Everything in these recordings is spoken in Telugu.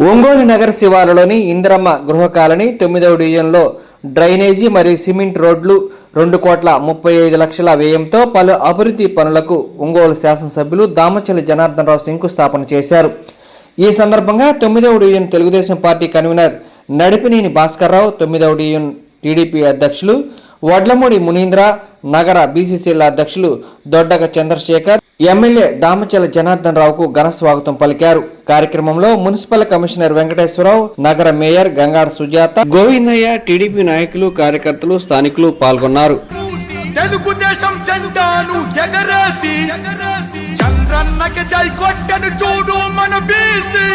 ఒంగోలు నగర శివారులోని ఇందిరమ్మ గృహ కాలనీ తొమ్మిదవ డివిజన్లో డ్రైనేజీ మరియు సిమెంట్ రోడ్లు రెండు కోట్ల ముప్పై ఐదు లక్షల వ్యయంతో పలు అభివృద్ధి పనులకు ఒంగోలు శాసనసభ్యులు దామచల్లి జనార్దన్ రావు శంకుస్థాపన చేశారు. ఈ సందర్భంగా తొమ్మిదవ division Telugu Desam party convener Nadipineni Bhaskar Rao తొమ్మిదవ డివిజన్ టీడీపీ అధ్యక్షులు వడ్లమూడి మునీంద్ర నగర బీసీసీల అధ్యక్షులు దొడ్డగ చంద్రశేఖర్ ఎమ్మెల్యే దామచల జనార్దన్ రావుకు ఘన స్వాగతం పలికారు. కార్యక్రమంలో మున్సిపల్ కమిషనర్ వెంకటేశ్వరరావు నగర మేయర్ గంగాడ సుజాత గోవిందయ్య టీడీపీ నాయకులు కార్యకర్తలు స్థానికులు పాల్గొన్నారు. తెలుగుదేశం జెండాను ఎగరేసి చంద్రన్నకి జై కొట్టను చూడు మన బీసీ.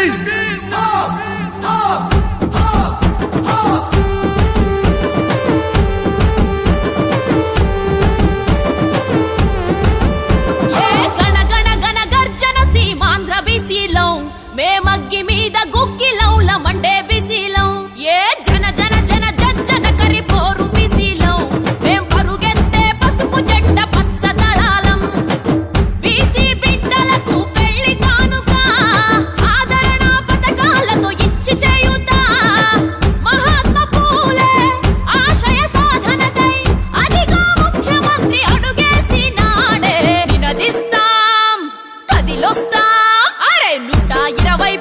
నేనొస్తా అరే నూట ఇరవై